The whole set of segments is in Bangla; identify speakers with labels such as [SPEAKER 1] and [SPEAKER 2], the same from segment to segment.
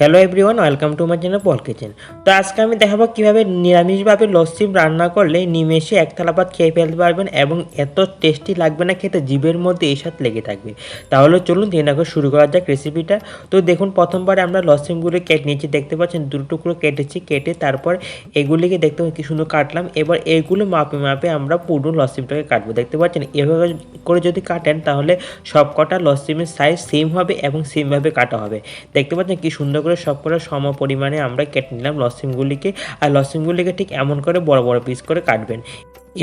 [SPEAKER 1] Hello everyone welcome to my channel Pal kitchen তো আজকে আমি দেখাবো কীভাবে নিরামিষভাবে লস্যি রান্না করলে নিমেষে এক থালা ভাত খেয়ে ফেলতে পারবেন এবং এত টেস্টি লাগবে না খেতে, জিভের মধ্যে এই স্বাদ লেগে থাকবে। তাহলে চলুন দিন আগে শুরু করা যাক রেসিপিটা তো দেখুন, প্রথমবারে আমরা লস্যিমগুলো কেটে নিয়েছি, দেখতে পাচ্ছেন দুটো টুকরো কেটেছি, কেটে তারপর এগুলিকে দেখতে কি সুন্দর কাটলাম। এবার এগুলো মাপে মাপে আমরা পুরো লস্যিমটাকে কাটবো। দেখতে পাচ্ছেন, এভাবে করে যদি কাটেন তাহলে সব কটা লস্যিমের সাইজ সেম হবে এবং সেমভাবে কাটা হবে। দেখতে পাচ্ছেন কি সুন্দর করে সম পরিমাণে আমরা কেটে নিলাম লসিমগুলিকে। আর লসিমগুলিকে ঠিক এমন করে বড় বড় পিস করে কাটবেন।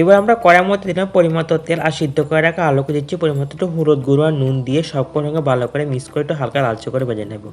[SPEAKER 1] এবার আমরা কড়ার মধ্যে দিলাম পরিমতো তেল আর সিদ্ধ করে রাখা আলুকে দিচ্ছি পরিমতো একটু হলুদ গুঁড়ো আর নুন দিয়ে সব সঙ্গে ভালো করে মিক্স করে একটু হালকা লালচে করে ভেজে নেব।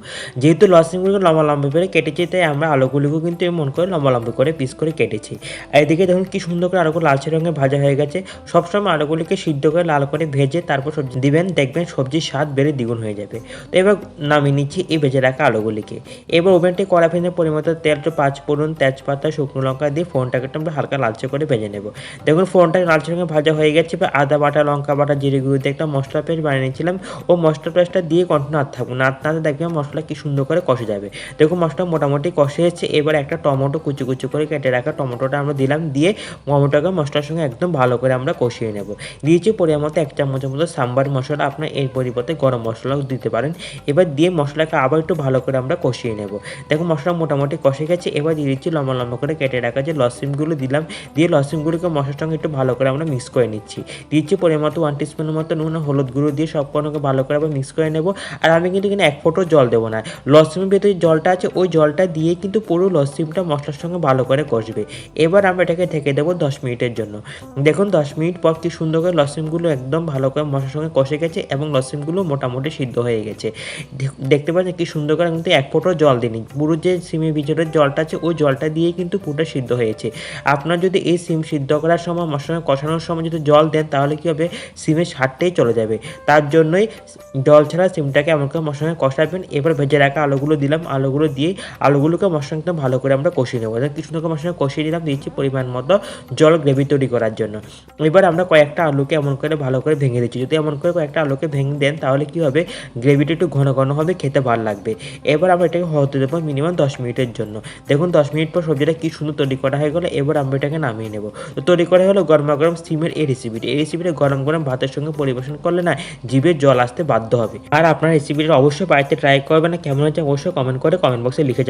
[SPEAKER 1] যেহেতু লসিমগুলো লম্বা লম্বা করে কেটেছি, তাই আমরা আলুগুলিকেও কিন্তু এমন করে লম্বা লম্বা করে পিস করে কেটেছি। আর এদিকে দেখুন কি সুন্দর করে আলুগুলো লালচে রঙে ভাজা হয়ে গেছে। সবসময় আলুগুলিকে সিদ্ধ করে লাল করে ভেজে তারপর সবজি দিবেন, দেখবেন সবজির স্বাদ বেড়ে দ্বিগুণ হয়ে যাবে। তো এবার নামিয়ে নিচ্ছি এই ভেজে রাখা আলুগুলিকে। এবার ওভেনটি কড়া ফেলে পরিমতো তেল, একটু পাঁচ ফোড়ন তেজপাতা, শুকনো লঙ্কা দিয়ে ফোনটাকে একটু আমরা হালকা লালচে করে ভেজে নেব। দেখুন, ফোনটা লালচে রঙে ভাজা হয়ে গেছে, এবার আদা বাটা, লঙ্কা বাটা, জিরে গুঁড়ো দিয়ে একটা মশলা পেস্ট বানিয়ে নিয়েছিলাম। ও মশলা পেস্টটা দিয়ে কন্টিনিউ নাড়তে থাকব নাড়তে নাড়তে দেখবেন মশলা কি সুন্দর করে কষে যাবে। দেখুন মশলা মোটামুটি কষে এসেছে, এবার একটা টমেটো কুচি কুচি করে কেটে রাখা টমেটোটা আমরা দিলাম, দিয়ে টমেটোকে মশলার সঙ্গে একদম ভালো করে আমরা কষিয়ে নেব। দিয়েছি পরিমাণ মতো এক চামচের মতো সাম্বার মশলা, আপনার এর পরিবর্তে গরম মশলাও দিতে পারেন। এবার দিয়ে মশলাকে আবার একটু ভালো করে আমরা কষিয়ে নেব। দেখো মশলা মোটামুটি কষে গেছে, এবার দিয়ে দিচ্ছি লম্বা লম্বা করে কেটে রাখা যে লসিমগুলো দিলাম, দিয়ে লসিমগুলোকে মশলার সঙ্গে একটু ভালো করে আমরা মিক্স করে নিচ্ছি। দিচ্ছি পরিমাণ মতো ওয়ান টিস্পুনের মতো নুন, হলুদ গুঁড়ো দিয়ে সব কটাকে ভালো করে আবার মিক্স করে নেব। আর আমি কিন্তু এখানে এক ফোঁটো জল দেবো না। লসিমের ভেতরে জলটা আছে, ওই জলটা দিয়ে কিন্তু পুরো লসিমটা মশলার সঙ্গে ভালো করে কষবে। এবার আমরা এটাকে ঢেকে দেবো দশ মিনিটের জন্য। দেখুন, দশ মিনিট পর কি সুন্দর করে লসিমগুলো একদম ভালো করে মশলার সঙ্গে কষে গেছে এবং লসিমগুলো মোটামুটি সিদ্ধ হয়ে গেছে। দেখতে পাচ্ছেন কি সুন্দর করে কিন্তু এক ফোঁটো জল দিন পুরো যে সিমের ভিতরের জলটা আছে, ওই জলটা দিয়ে কিন্তু পুরোটা সিদ্ধ হয়েছে। আপনার যদি এই সিম সিদ্ধ করার সময়, মশলা কষানোর সময় যদি জল দেন, তাহলে কী হবে? সিমের স্বাদটাই চলে যাবে। তার জন্যই জল ছাড়া সিমটাকে আমাকে মশলা কষাবেন। এবার ভেজে রাখা আলুগুলো দিলাম। আলুগুলো দিয়ে আলুগুলোকে মশলা একদম ভালো করে আমরা কষিয়ে নেব। কিছু সুন্দর মশলা কষিয়ে দিলাম দিচ্ছি পরিমাণ মতো জল গ্রেভি তৈরি করার জন্য। এবার আমরা কয়েকটা আলুকে এমন করে ভালো করে ভেঙে দিচ্ছি। যদি এমন করে কয়েকটা আলুকে ভেঙে দেন, তাহলে কি হবে? গ্রেভিটা একটু ঘন ঘন হবে, খেতে ভালো লাগবে। এবার আমরা এটাকে হতে দেবো মিনিমাম দশ মিনিটের জন্য। দেখুন, দশ মিনিট পর সবজিটা কি সুন্দর তৈরি করা হয়ে গেলো। এবার আমরা এটাকে নামিয়ে নেব। তো তৈরি করা হলো গরমা গরম সিমের এই রেসিপিটি এই রেসিপিটা গরম গরম ভাতের সঙ্গে পরিবেশন করলে না জিভের জল আসতে বাধ্য হবে। আর আপনার রেসিপিটা অবশ্যই বাড়িতে ট্রাই করবেন কেমন হচ্ছে অবশ্যই কমেন্ট করে কমেন্ট বক্সে লিখে জানাবেন।